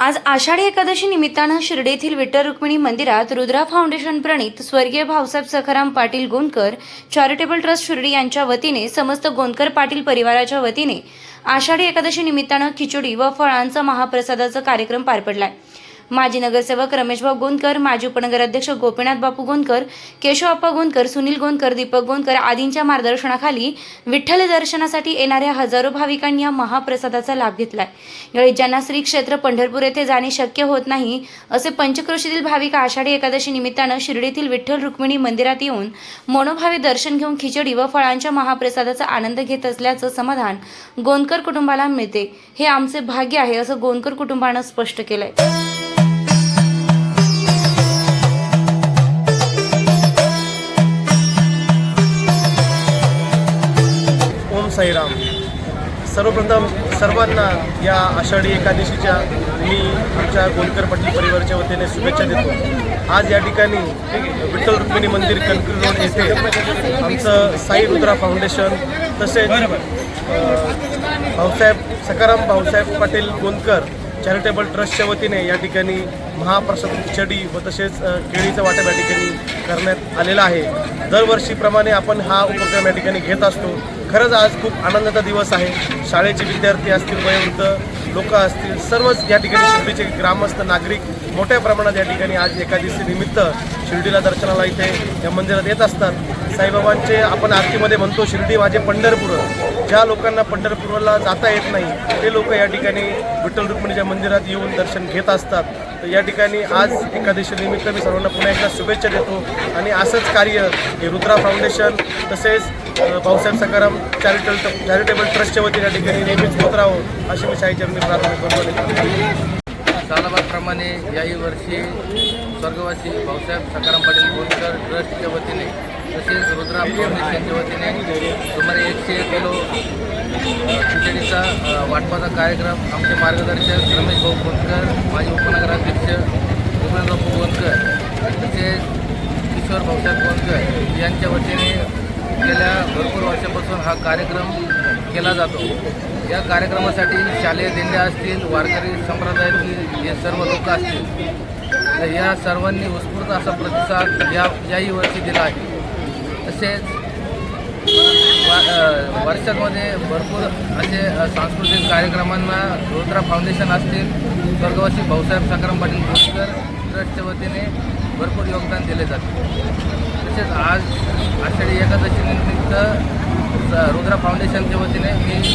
आज आषाढी एकादशी निमित्तानं शिर्डी येथील विठ्ठल रुक्मिणी मंदिरात रुद्रा फाउंडेशन प्रणित स्वर्गीय भाऊसाहेब सखाराम पाटील गोंदकर चॅरिटेबल ट्रस्ट शिर्डी यांच्या वतीने समस्त गोंदकर पाटील परिवाराच्या वतीने आषाढी एकादशी निमित्तानं खिचडी व फळांचा महाप्रसादाचा कार्यक्रम पार पडलाय. माजी नगरसेवक रमेशभाऊ गोंदकर माजी उपनगराध्यक्ष गोपीनाथ बापू गोंदकर केशवप्पा गोंदकर सुनील गोंदकर दीपक गोंदकर आदींच्या मार्गदर्शनाखाली विठ्ठल दर्शनासाठी येणाऱ्या हजारो भाविकांनी या महाप्रसादाचा लाभ घेतलाय. यावेळी ज्यांना श्री क्षेत्र पंढरपूर येथे जाणे शक्य होत नाही असे पंचक्रोशीतील भाविक आषाढी एकादशी निमित्तानं शिर्डीतील विठ्ठल रुक्मिणी मंदिरात येऊन मनोभावे दर्शन घेऊन खिचडी व फळांच्या महाप्रसादाचा आनंद घेत असल्याचं समाधान गोंदकर कुटुंबाला मिळते. हे आमचे भाग्य आहे असं गोंदकर कुटुंबानं स्पष्ट केलंय. साईराम. सर्वप्रथम सर्वांना या आषाढी एकादशीच्या मी आमच्या गोलकर पाटील परिवाराच्या वतीने शुभेच्छा देतो. आज या ठिकाणी विठ्ठल रुक्मिणी मंदिर कणकवली रोड येथे आमचं साई रुद्रा फाउंडेशन तसेच भाऊसाहेब सकाराम भाऊसाहेब पाटील गोंदकर चॅरिटेबल ट्रस्टच्या वतीने या ठिकाणी महाप्रसाद खिचडी व तसेच केळीचं वाटप या ठिकाणी करण्यात आलेलं आहे. दरवर्षीप्रमाणे आपण हा उपक्रम या ठिकाणी घेत असतो. खरंच आज खूप आनंदाचा दिवस आहे. शाळेचे विद्यार्थी असतील वयोवृद्ध लोक असतील सर्वच या ठिकाणी शिर्डीचे ग्रामस्थ नागरिक मोठ्या प्रमाणात या ठिकाणी आज एकादशी निमित्त शिर्डीला दर्शनाला इथे या मंदिरात येत असतात. साईबाबांचे आपण आरतीमध्ये म्हणतो शिर्डी माझे पंढरपूर. ज्या लोकांना पंढरपूरला जाता येत नाही ते लोक या ठिकाणी विठ्ठल रुक्मिणीच्या मंदिरात येऊन दर्शन घेत असतात. तर या ठिकाणी आज एकादशी निमित्त मी सर्वांना पुन्हा एकदा शुभेच्छा देतो आणि असंच कार्य हे रुद्रा फाउंडेशन तसेच भाऊसाहेब सकाराम चॅरिटेबल चॅरिटेबल ट्रस्टच्या वतीने या ठिकाणी नेहमीच होत राहो अशी मी साईचरणी प्रार्थना करतो सालाबादप्रमाणे याही वर्षी स्वर्गवासी भाऊसाहेब सकाराम पाटील गोंदकर ट्रस्टच्या वतीने तसेच रुद्रा फाउंडेशनच्या वतीने सुमारे एकशे एक किलो खिचडीचा वाटपाचा कार्यक्रम आमचे मार्गदर्शक रमेश भाऊ गोंदकर माजी उपनगराध्यक्ष गोपीनाथबापू गोंदकर तसेच किशोर भाऊसाहेब गोंदकर यांच्या वतीने गेल्या भरपूर वर्षापासून हा कार्यक्रम केला जातो. या कार्यक्रमासाठी शालेय दिंड्या असतील वारकरी संप्रदायातील हे सर्व लोक असतील. तर या सर्वांनी उत्स्फूर्त असा प्रतिसाद या याही वर्षी दिला आहे. तसेच वा- वर्षामध्ये भरपूर असे सांस्कृतिक कार्यक्रमांना रुद्रा फाउंडेशन असतील. स्वर्गवासी भाऊसाहेब सकाराम पाटील गोष्कर ट्रस्टच्या वतीने भरपूर योगदान दिले जाते. तसेच आज आषाढी एकादशी निमित्त रुद्रा फाउंडेशनच्या वतीने मी या सर्वांना शुभेच्छा देतो विठ्ठल विठ्ठल विठ्ठला हरी ओम विठ्ठला विठ्ठल विठ्ठल विठ्ठला हरी ओम विठ्ठला विठ्ठल विठ्ठल विठ्ठला हरी ओम विठ्ठला विठ्ठल विठ्ठल विठ्ठला हरी ओम विठ्ठला विठ्ठल विठ्ठल विठ्ठला हरी ओम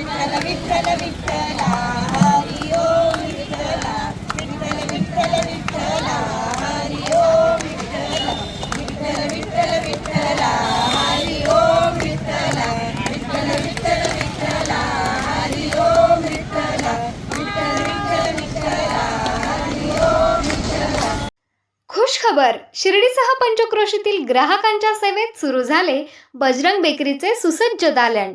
विठ्ठला खुश खबर शिर्डीसह पंचक्रोशीतील ग्राहकांच्या सेवेत सुरू झाले बजरंग बेकरीचे सुसज्ज दालन.